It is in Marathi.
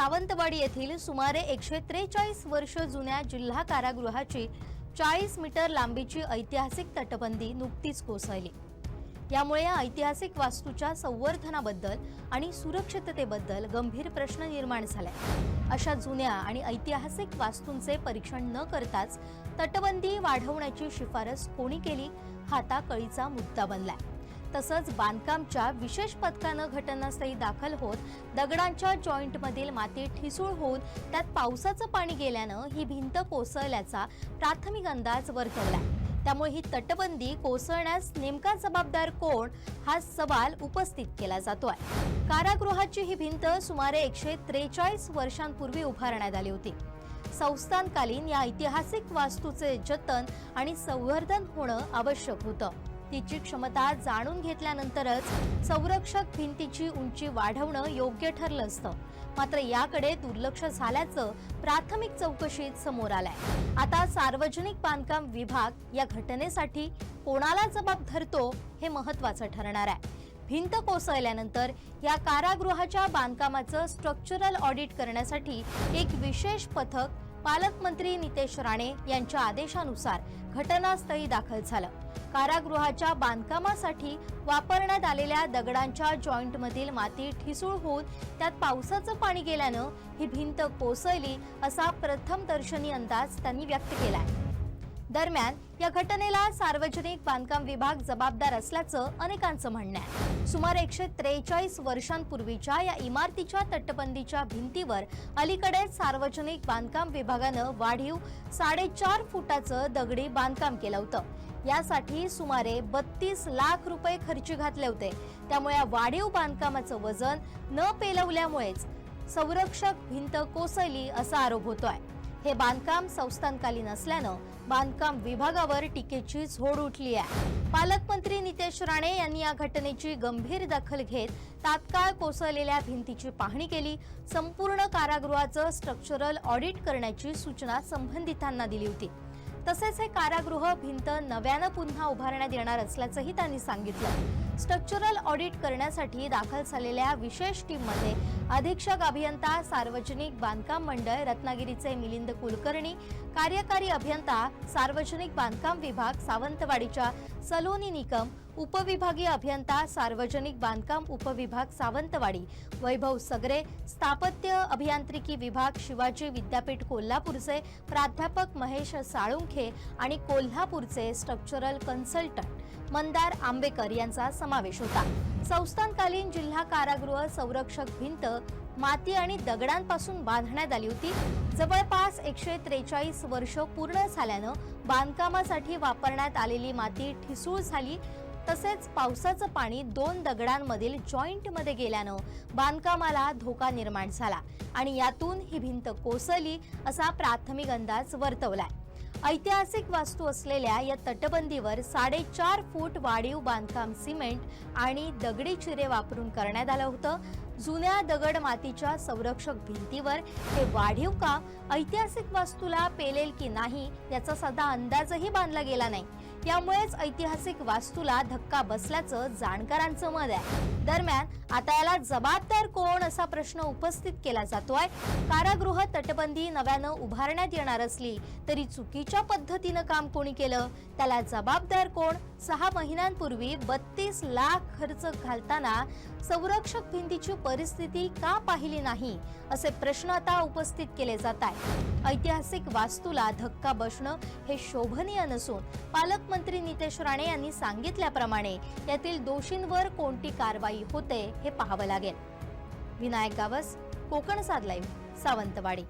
सावंतवाडी येथील सुमारे एकशे त्रेचाळीस वर्ष जुन्या जिल्हा कारागृहाची चाळीस मीटर लांबीची ऐतिहासिक तटबंदी नुकतीच कोसळली. यामुळे या ऐतिहासिक वास्तूच्या संवर्धनाबद्दल आणि सुरक्षिततेबद्दल गंभीर प्रश्न निर्माण झालाय अशा जुन्या आणि ऐतिहासिक वास्तूंचे परीक्षण न करताच तटबंदी वाढवण्याची शिफारस कोणी केली हाता कळीचा मुद्दा बनलाय. तसंच बांधकामच्या विशेष पथकानं घटनास्थळी दाखल होत दगडांच्या जॉईंटमधील माती ठिसूळ होऊन त्यात पावसाचं पाणी गेल्यानं ही भिंत कोसळल्याचा प्राथमिक अंदाज वर्तवला त्यामुळे ही तटबंदी कोसळण्यास नेमका जबाबदार कोण हा सवाल उपस्थित केला जातोय. कारागृहाची ही भिंत सुमारे एकशे त्रेचाळीस वर्षांपूर्वी उभारण्यात आली होती. संस्थानकालीन या ऐतिहासिक वास्तूचे जतन आणि संवर्धन होणं आवश्यक होतं. तिची क्षमता जाणून घेतल्यानंतरच संरक्षक भिंतीची उंची वाढवणं योग्य ठरलं असतं. मात्र याकडे दुर्लक्ष झाल्याचं प्राथमिक चौकशीत समोर आलंय. आता सार्वजनिक बांधकाम विभाग या घटनेसाठी कोणाला जबाब धरतो हे महत्वाचं ठरणार आहे. भिंत कोसळल्यानंतर या कारागृहाच्या बांधकामाचं स्ट्रक्चरल ऑडिट करण्यासाठी एक विशेष पथक पालकमंत्री नितेश राणे यांच्या आदेशानुसार घटनास्थळी दाखल झालं. कारागृहाच्या बांधकामासाठी वापरण्यात आलेल्या दगडांच्या जॉईंटमधील माती ठिसूळ होऊन त्यात पावसाचं पाणी गेल्यानं ही भिंत कोसळली असा प्रथमदर्शनी अंदाज त्यांनी व्यक्त केलाय. दरम्यान या घटनेला सार्वजनिक बांधकाम विभाग जबाबदार असल्याचं अनेकांचं म्हणणं आहे. सुमारे एकशे त्रेचाळीस वर्षांपूर्वीच्या या इमारतीच्या तटबंदीच्या भिंतीवर अलीकडेच सार्वजनिक बांधकाम विभागानं वाढीव साडेचार फुटाचं दगडी बांधकाम केलं होतं. यासाठी सुमारे बत्तीस लाख रुपये खर्ची घातले होते. त्यामुळे या वाढीव बांधकामाचं वजन न पेलवल्यामुळेच संरक्षक भिंत कोसळली असा आरोप होतोय. हे बांधकाम संस्थांकालीन असल्यानं बांधकाम विभागावर टीकेची झोड उठली आहे. पालकमंत्री नितेश राणे यांनी या घटनेची गंभीर दखल घेत तात्काळ कोसळलेल्या भिंतीची पाहणी केली. संपूर्ण कारागृहाचं स्ट्रक्चरल ऑडिट करण्याची सूचना संबंधितांना दिली होती. तसेच हे कारागृह भिंत नव्यानं पुन्हा उभारण्यात येणार असल्याचंही त्यांनी सांगितलं. स्ट्रक्चरल ऑडिट करण्यासाठी दाखल झालेल्या विशेष टीममध्ये अधीक्षक अभियंता सार्वजनिक बांधकाम मंडळ रत्नागिरीचे मिलिंद कुलकर्णी कार्यकारी अभियंता सार्वजनिक बांधकाम विभाग सावंतवाडीच्या सलोनी निकम उपविभागीय अभियंता सार्वजनिक बांधकाम उपविभाग सावंतवाडी वैभव सगरे स्थापत्य अभियांत्रिकी विभाग शिवाजी विद्यापीठ कोल्हापूरचे प्राध्यापक महेश साळुंखे आणि कोल्हापूरचे स्ट्रक्चरल कन्सल्टंट मंदार आंबेकर यांचा समावेश होता. संस्थानकालीन जिल्हा कारागृह संरक्षक भिंत माती आणि दगडांपासून बांधण्यात आली होती. जवळपास एकशे त्रेचाळीस वर्ष पूर्ण झाल्यानं बांधकामासाठी वापरण्यात आलेली माती ठिसूळ झाली. तसेच पावसाचं पाणी दोन दगडांमधील जॉईंटमध्ये गेल्यानं बांधकामाला धोका निर्माण झाला आणि यातून ही भिंत कोसळली असा प्राथमिक अंदाज वर्तवलाय. ऐतिहासिक वास्तू असलेल्या या तटबंदीवर साडेचार फूट वाढीव बांधकाम सिमेंट आणि दगडी चिरे वापरून करण्यात आलं होतं. जुन्या दगड मातीच्या संरक्षक भिंतीवर हे वाढीव का ऐतिहासिक वास्तूला पेलेल की नाही याचा साधा अंदाजही बांधला गेला नाही. यामुळेच ऐतिहासिक वास्तूला धक्का बसल्याचं जाणकारांचं मत आहे. दरम्यान आता याला जबाबदार कोण असा प्रश्न उपस्थित केला जातोय? कारागृह तटबंदी नव्यानं उभारण्यात येणार असली तरी चुकीच्या पद्धतीनं काम कोणी केलं? त्याला जबाबदार कोण? सहा महिन्यांपूर्वी बत्तीस लाख खर्च घालताना संरक्षक भिंतीची परिस्थिती का पाहिली नाही? असे प्रश्न आता उपस्थित केले जात आहेत. ऐतिहासिक वास्तूला धक्का बसणं हे शोभनीय नसून पालक पालकमंत्री नितेश राणे यांनी सांगितल्याप्रमाणे यातील दोषींवर कोणती कारवाई होते हे पाहावं लागेल. विनायक गावस कोकण साध लाईव्ह सावंतवाडी.